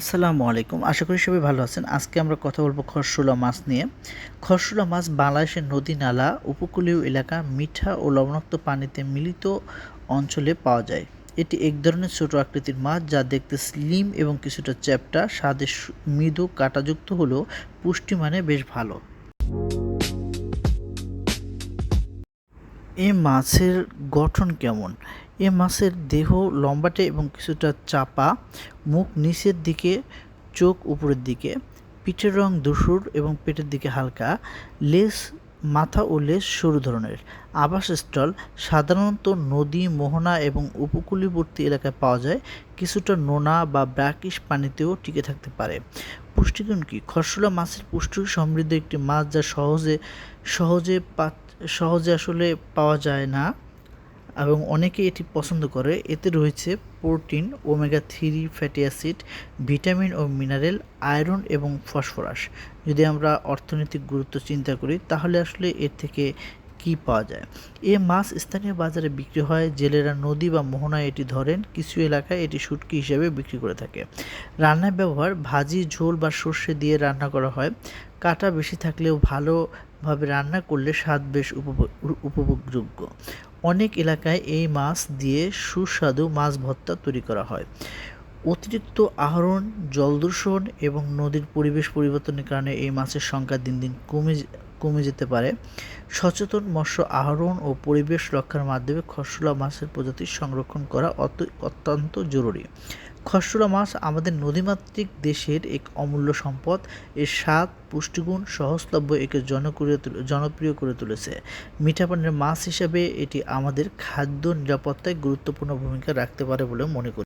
আসসালামু আলাইকুম। আশা করি সবাই ভালো আছেন। আজকে আমরা কথা বলব খরসুলা মাছ নিয়ে। খরসুলা মাছ বাংলাদেশের নদী, নালা, উপকূলীয় এলাকা, মিঠা ও লবণাক্ত পানিতে মিলিত অঞ্চলে পাওয়া যায়। এটি এক ধরনের ছোট আকৃতির মাছ যা দেখতে স্লিম এবং কিছুটা চ্যাপ্টা, স্বাদে মৃদু কাঁটাযুক্ত হলেও পুষ্টিমানে বেশ ভালো। এ মাছের গঠন কেমন? এ মাছের দেহ লম্বাটে এবং কিছুটা চাপা, মুখ নিচের দিকে, চোখ উপরের দিকে, পিঠের রং ধূসর এবং পেটের দিকে হালকা লেজ মাথা ও লেজ সরু ধরনের, আবাসস্থল, সাধারণত নদী, মোহনা এবং উপকূলীবর্তী এলাকায় পাওয়া যায়, কিছুটা নোনা বা ব্র্যাকিশ পানিতেও টিকে থাকতে পারে। পুষ্টিগুণ কি? খরসুলা মাছের পুষ্টি সমৃদ্ধ একটি মাছ যা সহজে সহজে পা- সহজে আসলে পাওয়া যায় না। এবং অনেকে এটি পছন্দ করে। এতে রয়েছে protein, omega three fatty acid, vitamin ও মিনারেল, আয়রন এবং ফসফরাস। যদি আমরা অর্থনৈতিক গুরুত্ব চিন্তা করি, তাহলে আসলে এর থেকে কি পাওয়া যায়? এ মাছ স্থানীয় বাজারে বিক্রি হয়। জেলেরা নদী বা মোহনায় এটি ধরেন। কিছু এলাকায় এটি শুটকি হিসেবে বিক্রি করে থাকে। রান্নায় ব্যবহার ভাজি, ঝোল বা সর্ষে দিয়ে রান্না করা হয়। কাটা বেশি থাকলেও ভালোভাবে রান্না করলে স্বাদ বেশ উপভোগ উপভোগযোগ্য। অনেক এলাকায় এই মাছ দিয়ে সুস্বাদু মাছ ভর্তা তৈরি করা হয়। অতিরিক্ত আহরণ জলদূষণ এবং নদীর পরিবেশ পরিবর্তনের কারণে এই মাছের সংখ্যা দিন দিন কমে কমে যেতে পারে। সচেতন মৎস্য আহরণ ও পরিবেশ রক্ষার মাধ্যমে খসলা মাছের প্রজাতি সংরক্ষণ করা অত- অত্যন্ত জরুরি। খরসুলা মাছ আমাদের নদীমাতৃক দেশের এক অমূল্য সম্পদ। এর স্বাদ, পুষ্টিগুণ, সহজলভ্য একে জনপ্রিয় জনপ্রিয় করে তুলেছে। মিঠা পানির মাছ হিসাবে এটি আমাদের খাদ্য নিরাপত্তায় গুরুত্বপূর্ণ ভূমিকা রাখতে পারে বলে মনে করি।